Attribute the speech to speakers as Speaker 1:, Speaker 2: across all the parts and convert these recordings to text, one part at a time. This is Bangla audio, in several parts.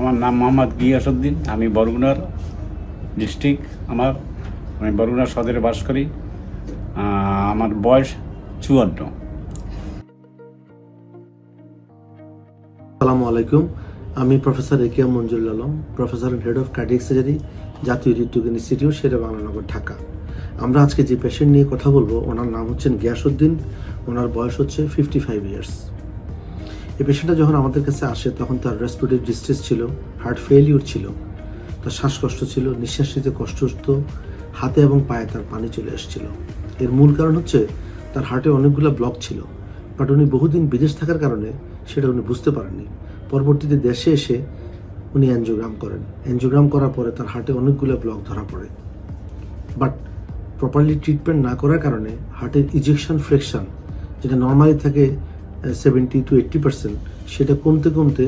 Speaker 1: আমার নাম মোহাম্মদ গিয়াসুদ্দিন আমি বরগুনার ডিস্ট্রিক্ট, আমার, আমি বরগুনা সদরে বাস করি। আমার বয়স চুয়ান্ন।
Speaker 2: আসসালামু আলাইকুম, আমি professor Ekiya Manzur Alam, professor head of cardiac surgery, জাতীয় হৃদরোগ ইনস্টিটিউট শেরে বাংলানগর ঢাকা। আমরা আজকে যে পেশেন্ট নিয়ে কথা বলব, ওনার নাম হচ্ছেন গিয়াসুদ্দিন ওনার বয়স হচ্ছে ফিফটি ফাইভ ইয়ার্স এই পেশেন্টটা যখন আমাদের কাছে আসে, তখন তার রেসপিরেটরি ডিস্ট্রেস ছিল হার্ট ফেলিউর ছিল, তার শ্বাসকষ্ট ছিল নিঃশ্বাস নিতে কষ্ট হতো, হাতে এবং পায়ে তার পানি চলে আসছিল। এর মূল কারণ হচ্ছে তার হার্টে অনেকগুলো ব্লক ছিল বাট উনি বহুদিন বিদেশ থাকার কারণে সেটা উনি বুঝতে পারেননি। পরবর্তীতে দেশে এসে উনি অ্যানজিওগ্রাম করেন। অ্যানজিওগ্রাম করার পরে তার হার্টে অনেকগুলো ব্লক ধরা পড়ে। বাট প্রপারলি ট্রিটমেন্ট না করার কারণে হার্টের ইজেকশন ফ্রেকশন যেটা নর্মালি থাকে সেভেন্টি টু এইট্টি পার্সেন্ট সেটা কমতে কমতে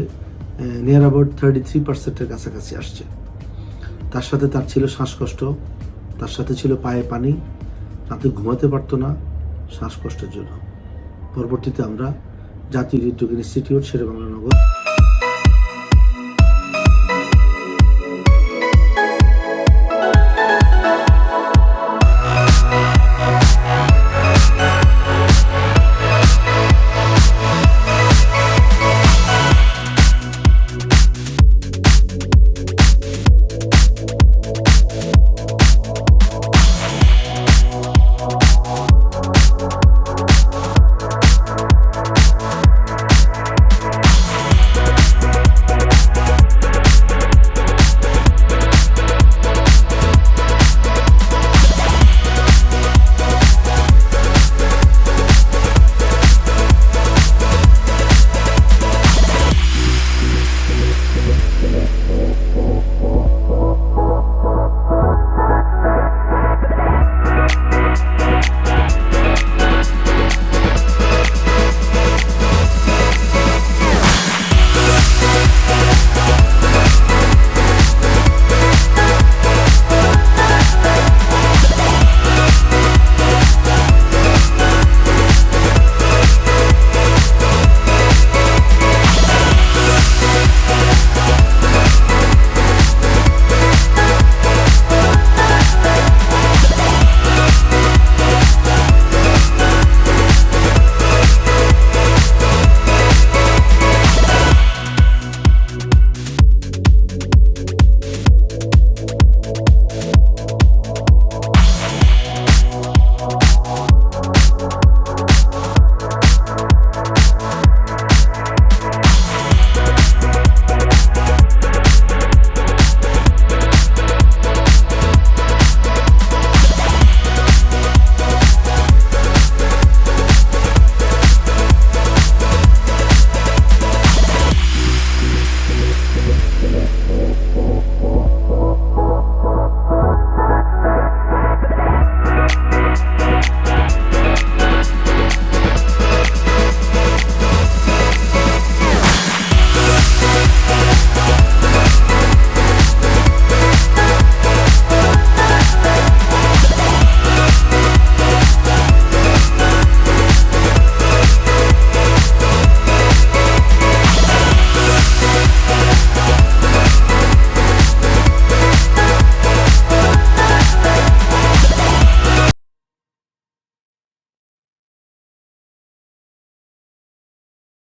Speaker 2: নিয়ার অ্যাবাউট থার্টি থ্রি পার্সেন্টের কাছাকাছি আসছে। তার সাথে তার ছিল শ্বাসকষ্ট, তার সাথে ছিল পায়ে পানি, রাতে ঘুমাতে পারতো না শ্বাসকষ্টের জন্য। পরবর্তীতে আমরা জাতীয় হৃদরোগ ইনস্টিটিউট, শেরেবাংলা নগর